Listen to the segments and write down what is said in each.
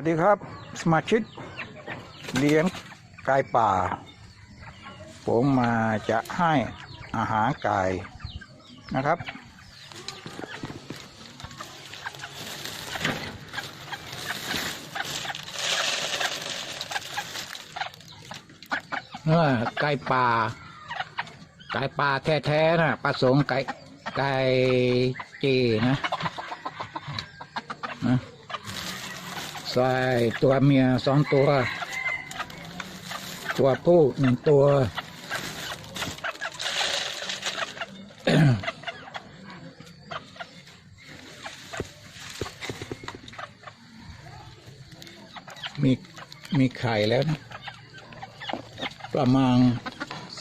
วัสดีครับ สมาชิกเลี้ยงไก่ป่า ผมมาจะให้อาหารไก่นะครับเออไก่ป่า ไก่ป่าแท้ๆนะผสมไก่ไก่จีนะ ใส่ตัวเมียสองตัว ตัวผู้หนึ่งตัว มีมีไข่แล้วนะ ประมาณ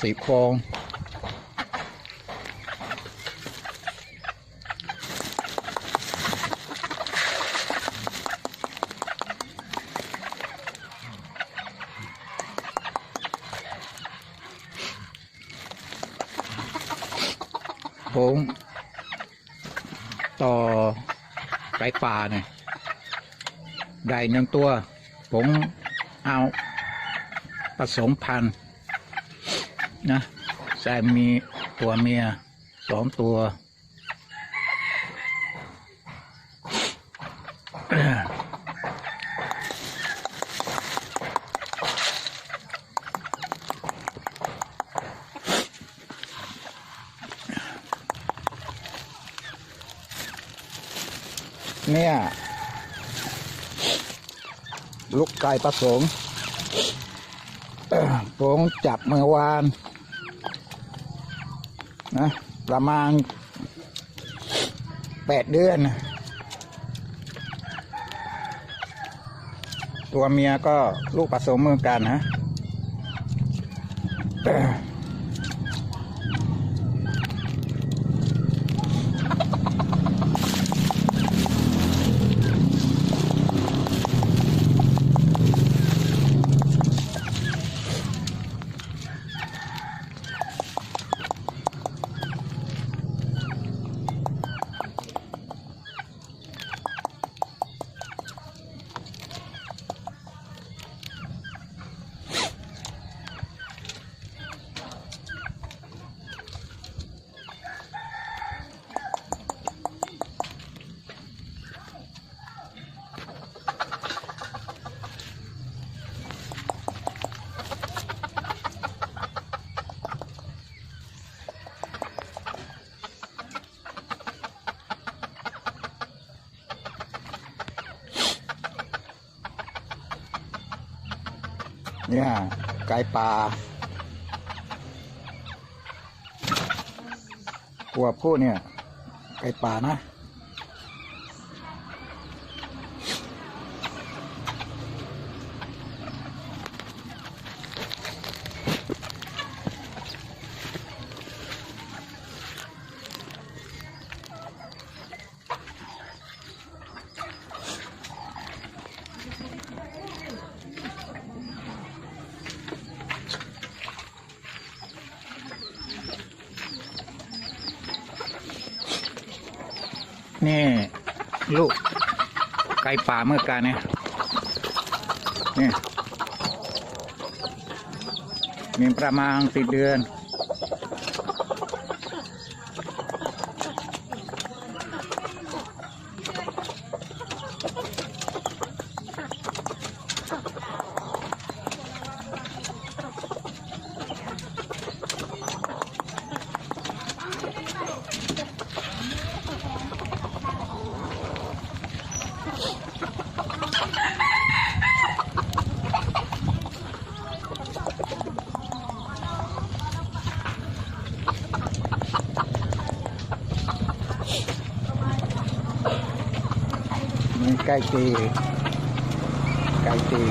สิบฟอง้ง ต่อไก่ป่าเนี่ยได้หนึ่งตัว ผมเอาผสมพันธุ์นะแต่มีตัวเมียสองตัว เนี่ย ลูกไก่ผสมผมจับเมื่อวานนะประมาณแปดเดือน ตัวเมียก็ลูกผสมเหมือนกันนะ เนี่ยไก่ป่าตัวผู้เนี่ย ไก่ป่านะ นี่ ลูก ไก่ป่าเมื่อกาเนี่ยนี่มีประมาณสิบเดือน มีไก่ตีไก่ตี